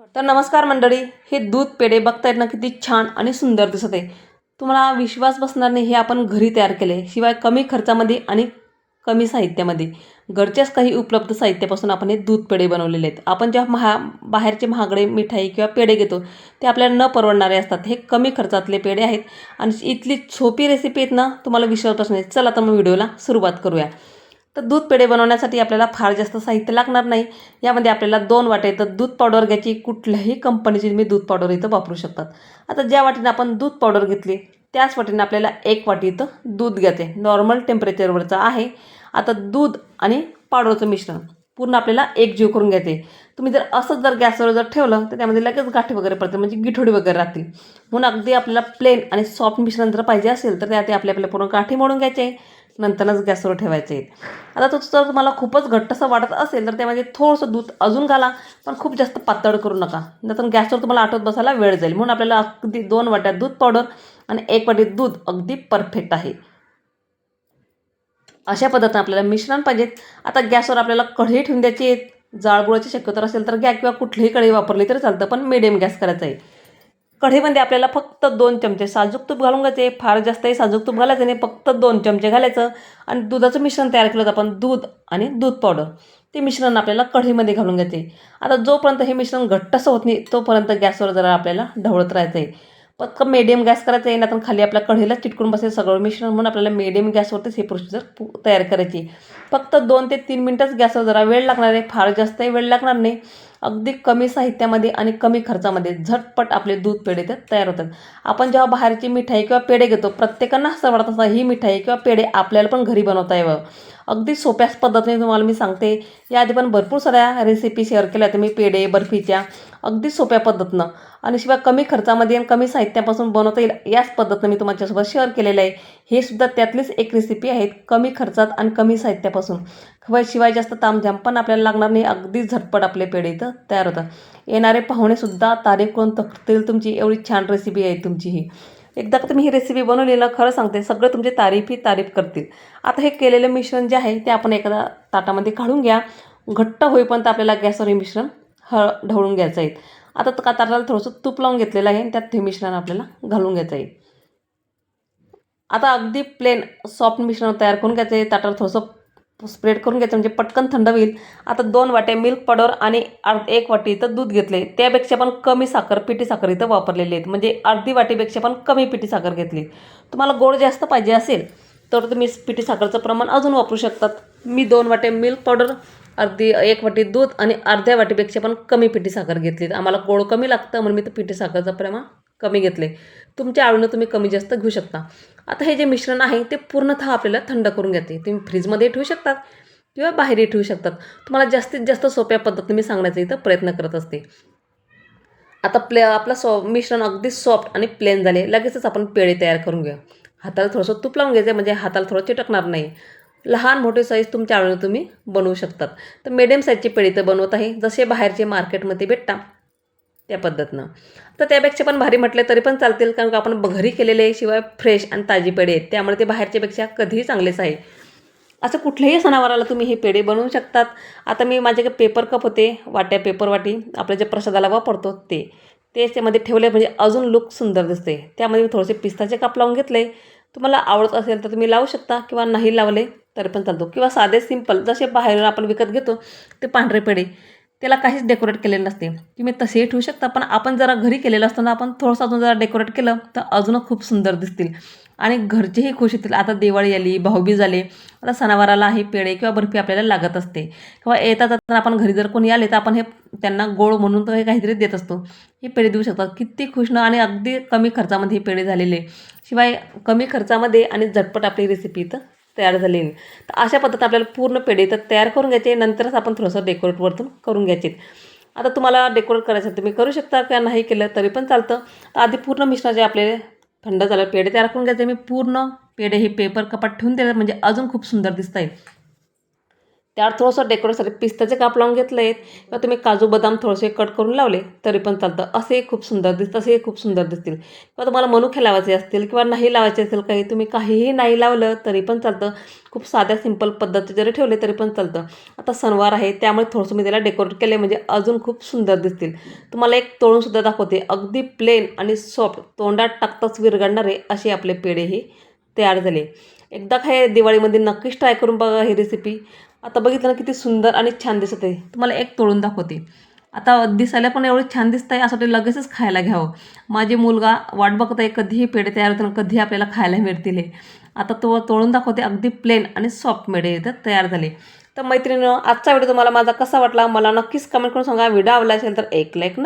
तर नमस्कार मंडळी हे दूध पेढे बघतायत ना किती छान आणि सुंदर दिसत आहे. तुम्हाला विश्वास बसणार नाही हे आपण घरी तयार केले शिवाय कमी खर्चामध्ये आणि कमी साहित्यामध्ये. घरच्याच काही उपलब्ध साहित्यापासून आपण हे दूध पेढे बनवलेले आहेत. आपण जेव्हा महा बाहेरचे महागडे मिठाई किंवा पेढे घेतो ते आपल्याला न परवडणारे असतात. हे कमी खर्चातले पेढे आहेत. आणि इथली सोपी रेसिपी आहेत ना तुम्हाला विश्वास बसणार चला तर मग व्हिडिओला सुरुवात करूया. तर दूध पेढे बनवण्यासाठी आपल्याला फार जास्त साहित्य लागणार नाही. यामध्ये आपल्याला दोन वाटे तर दूध पावडर घ्यायची. कुठल्याही कंपनीची तुम्ही दूध पावडर इथं वापरू शकतात. आता ज्या वाटीने आपण दूध पावडर घेतली त्याच वाटेनं आपल्याला एक वाटी इथं दूध घ्यायचे नॉर्मल टेम्परेचरवरचं आहे. आता दूध आणि पावडरचं मिश्रण पूर्ण आपल्याला एकजीव करून घ्यायचे तुम्ही जर असंच जर गॅसवर जर ठेवलं तर त्यामध्ये लगेच गाठी वगैरे पडते म्हणजे गिठोडी वगैरे राहतील. म्हणून अगदी आपल्याला प्लेन आणि सॉफ्ट मिश्रण जर पाहिजे असेल तर त्यात आपल्या आपल्या पूर्ण गाठी मोडून घ्यायचे. नंतरच गॅसवर ठेवायचे. आहेत आता तो जर तुम्हाला खूपच घट्टसं वाटत असेल तर त्यामध्ये थोडंसं दूध अजून घाला पण खूप जास्त पातळ करू नका. नंतर गॅसवर तुम्हाला आठवत बसायला वेळ जाईल. म्हणून आपल्याला अगदी दोन वाट्यात दूध पावडर आणि एक वाटी दूध अगदी परफेक्ट आहे. अशा पद्धतीनं आपल्याला मिश्रण पाहिजेत आता गॅसवर आपल्याला कढई ठेवून द्यायची. आहे जाळगुळाची शक्यता असेल तर गॅस किंवा कुठलीही कढई वापरली तरी चालतं पण मिडियम गॅस करायचा आहे. कढईमध्ये आपल्याला फक्त दोन चमचे साजूक तूप घालून घ्यायचे. फार जास्तही साजूक तूप घालायचं नाही फक्त दोन चमचे घालायचं. आणि दुधाचं मिश्रण तयार केलं आपण दूध आणि दूध पावडर ते मिश्रण आपल्याला कढईमध्ये घालून घ्यायचे. आता जोपर्यंत हे मिश्रण घट्टसं होत नाही तोपर्यंत गॅसवर जरा आपल्याला ढवळत राहायचं आहे पक्क मिडियम गॅस करायचं आहे ना तर खाली आपल्या कढीला चिटकून बसेल सगळं मिश्रण. म्हणून आपल्याला मेडियम गॅसवरतीच हे प्रोसिजर तयार करायची. फक्त दोन ते तीन मिनटंच गॅसवर जरा वेळ लागणार आहे. फार जास्तही वेळ लागणार नाही. अगदी कमी साहित्यामध्ये आणि कमी खर्चामध्ये झटपट आपले दूध पेढे ते तयार होतात. आपण जेव्हा बाहेरची मिठाई किंवा पेढे घेतो प्रत्येकांना असं वाटत असतं ही मिठाई किंवा पेढे आपल्याला पण घरी बनवता यावं. अगदी सोप्याच पद्धतीने तुम्हाला मी सांगते. याआधी पण भरपूर साऱ्या रेसिपी शेअर केल्या तुम्ही मी पेढे बर्फीच्या अगदी सोप्या पद्धतीनं. आणि शिवाय कमी खर्चामध्ये आणि कमी साहित्यापासून बनवता येईल याच पद्धतीनं मी तुमच्यासोबत शेअर केलेलं आहे. हे सुद्धा त्यातलीच एक रेसिपी आहे कमी खर्चात आणि कमी साहित्यापासून. शिवाय शिवाय जास्त तामझाम पण आपल्याला लागणार नाही. अगदी झटपट आपले पेढे इथं तयार होतात. येणारे पाहुणेसुद्धा तारीख करून तकतील तुमची एवढी छान रेसिपी आहे तुमची ही एकदा का तुम्ही ही रेसिपी बनवली ना खरं सांगते सगळं तुमचे तारीफ ही तारीफ करतील. आता हे केलेलं मिश्रण जे आहे ते आपण एखादा ताटामध्ये काढून घ्या. घट्ट होईपर्यंत आपल्याला गॅसवर हे मिश्रण हळ ढवळून घ्यायचं आहे. आता का ताटाला थोडंसं तूप लावून घेतलेलं आहे आणि त्यात हे मिश्रण आपल्याला घालून घ्यायचं आहे. आता अगदी प्लेन सॉफ्ट मिश्रण तयार करून घ्यायचं आहे. ताटाला थोडंसं स्प्रेड करून घ्यायचं म्हणजे पटकन थंड होईल. आता दोन वाटे मिल्क पावडर आणि अर्ध एक वाटी इथं दूध घेतले. त्यापेक्षा पण कमी साखर पिठी साखर इथं वापरलेली आहेत. म्हणजे अर्धी वाटीपेक्षा पण कमी पिठी साखर घेतली. तुम्हाला गोड जास्त पाहिजे असेल तर तुम्ही पिठी साखरचं प्रमाण अजून वापरू शकतात. मी दोन वाटे मिल्क पावडर अर्धी एक वाटी दूध आणि अर्ध्या वाटीपेक्षा पण कमी पिठी साखर घेतली आम्हाला गोड कमी लागतं म्हणून मी तर पिठी साखरचं प्रमाण कमी घेतले. तुमच्या आवडीनं तुम्ही कमी जास्त घेऊ शकता. आता हे जे मिश्रण आहे ते पूर्णतः आपल्याला थंड करून घेते. तुम्ही फ्रीजमध्ये ठेवू शकतात किंवा बाहेरही ठेवू शकतात. तुम्हाला जास्तीत जास्त सोप्या पद्धतीने मी सांगण्याचा इथं प्रयत्न करत असते. आता प्ले आपलं सॉ मिश्रण अगदी सॉफ्ट आणि प्लेन झाले. लगेचच आपण पेढे तयार करून घेऊ. हाताला थोडंसं तूप लावून घ्यायचं म्हणजे हाताला थोडं चिटकणार नाही. लहान मोठी साईज तुमच्या आवडीनं तुम्ही बनवू शकतात. तर मिडियम साईजची पेढी तर बनवत आहे. जसे बाहेरचे मार्केटमध्ये भेटता त्या पद्धतीनं. तर त्यापेक्षा पण भारी म्हटले तरी पण चालतील कारण का आपण घरी केलेले शिवाय फ्रेश आणि ताजी पेढे आहेत. त्यामुळे ते बाहेरच्यापेक्षा कधीही चांगलेच आहे. असं कुठल्याही सणावाराला तुम्ही हे पेढे बनवू शकतात. आता मी माझ्याकडे पेपर कप होते वाट्या पेपर वाटी आपल्या जे प्रसादाला वापरतो ते. तेच त्यामध्ये ठेवले म्हणजे अजून लुक सुंदर दिसते. त्यामध्ये मी थोडेसे पिस्ताचे काप लावून घेतले. तुम्हाला आवडत असेल तर तुम्ही लावू शकता किंवा नाही लावले तरी पण चालतो. किंवा साधे सिंपल जसे बाहेरून आपण विकत घेतो ते पांढरे पेढे. त्याला काहीच डेकोरेट केलेलं नसते. तुम्ही तसेही ठेवू शकता पण आपण जरा घरी केलेलं असताना आपण थोडंसं अजून जरा डेकोरेट केलं तर अजूनच खूप सुंदर दिसतील. आणि घरचेही खुश होतील. आता दिवाळी आली भाऊबीज आले आता सणावाराला हे पेढे किंवा बर्फी आपल्याला लागत असते. किंवा येतात जाताना आपण घरी जर कोणी आले तर आपण हे त्यांना गोड म्हणून तर हे काहीतरी देत असतो. हे पेढे देऊ शकतात. किती खुश ना आणि अगदी कमी खर्चामध्ये हे पेढे झालेले. शिवाय कमी खर्चामध्ये आणि झटपट आपली रेसिपी इथं तयार झालेली तर अशा पद्धतीने आपल्याला पूर्ण पेढे तर तयार करून घ्यायचे नंतरच आपण थोडंसं डेकोरेट वरतून करून घ्यायचे. आता तुम्हाला डेकोरेट करायचं तुम्ही करू शकता किंवा नाही केलं तरी पण चालतं. तर आधी पूर्ण मिश्रण जे आपले थंड झालं पेढे तयार करून घ्यायचे. मी पूर्ण पेढे हे पेपर कपात ठेवून दिले म्हणजे अजून खूप सुंदर दिसत आहे त्यावर थोडंसं डेकोरेटसाठी पिस्ताचे काप लावून घेतले आहेत किंवा तुम्ही काजू बदाम थोडेसे कट करून लावले तरी पण चालतं. असे खूप सुंदर दिसतं असे खूप सुंदर दिसतील. किंवा तुम्हाला मनुखे लावायचे असतील किंवा नाही लावायचे असेल काही तुम्ही काहीही नाही लावलं तरी पण चालतं. खूप साध्या सिंपल पद्धती जरी ठेवले तरी पण चालतं. आता सणवार आहे त्यामुळे थोडंसं मी त्याला डेकोरेट केले म्हणजे अजून खूप सुंदर दिसतील. तुम्हाला एक तोळूनसुद्धा दाखवते. अगदी प्लेन आणि सॉफ्ट तोंडात टाकताच विरघळणारे असे आपले पेढे हे तयार झाले. एकदा काय दिवाळीमध्ये नक्कीच ट्राय करून बघा ही रेसिपी आता बघितलं ना किती सुंदर आणि छान दिसत आहे. तुम्हाला एक तोडून दाखवते. आता दिसायला पण एवढं छान दिसतं आहे असं ते लगेचच खायला घ्यावं. माझे मुलगा वाट बघत आहे कधीही पेढे तयार होतात कधी आपल्याला खायला मिळतील आता तो तोडून दाखवते अगदी प्लेन आणि सॉफ्ट मेडे इथं तयार झाले. तर मैत्रिणीनं आजचा व्हिडिओ तुम्हाला माझा कसा वाटला मला नक्कीच कमेंट करून सांगा. व्हिडिओ आवडला असेल तर एक लाईक